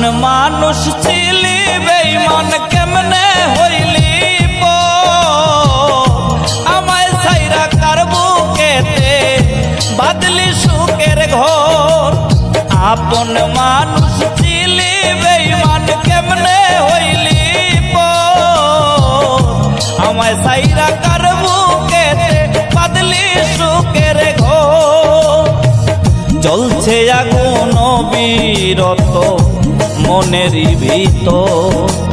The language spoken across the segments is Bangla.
আপন মানুষ ছিলি বেইমান কেমনে হইলি আমায় সাইরা কারবু কেতে বাদলি সুখের ঘর? আপন মানুষ ছিলি বেইমান কেমনে হইলি আমায় সাইরা কারবু কেতে বাদলি সুখের ঘর? জ্বলছে আগুন বিরত মনের ভিতর।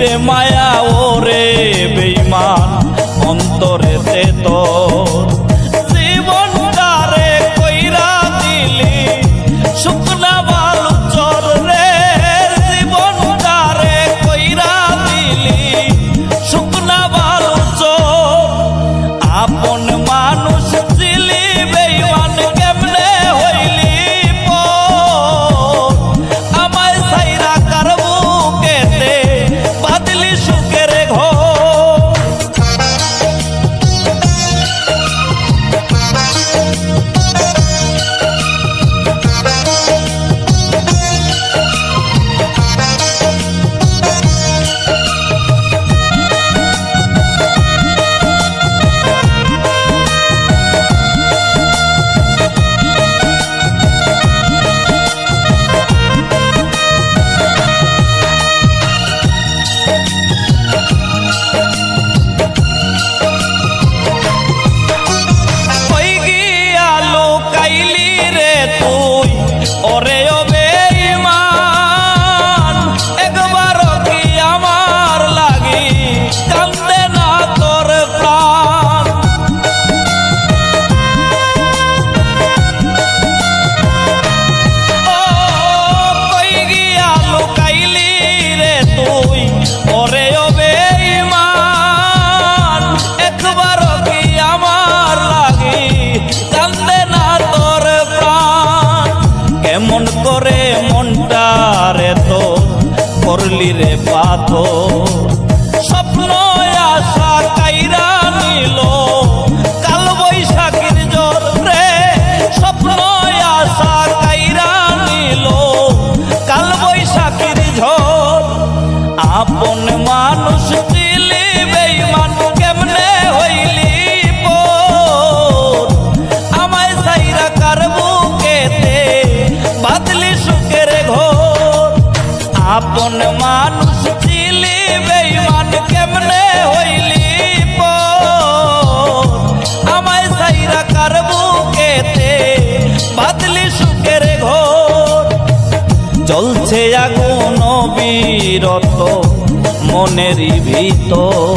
রে মায়া ওরে বেইমা মনটারে তো করলি রে পাথর। আপন মানুষ ছিলি বেইমান কেমনে হইলি আমায় সাইরা কার বুকেতে বাদলি সুখের ঘর? জ্বলছে আগুন বিরত মনের ভিতর।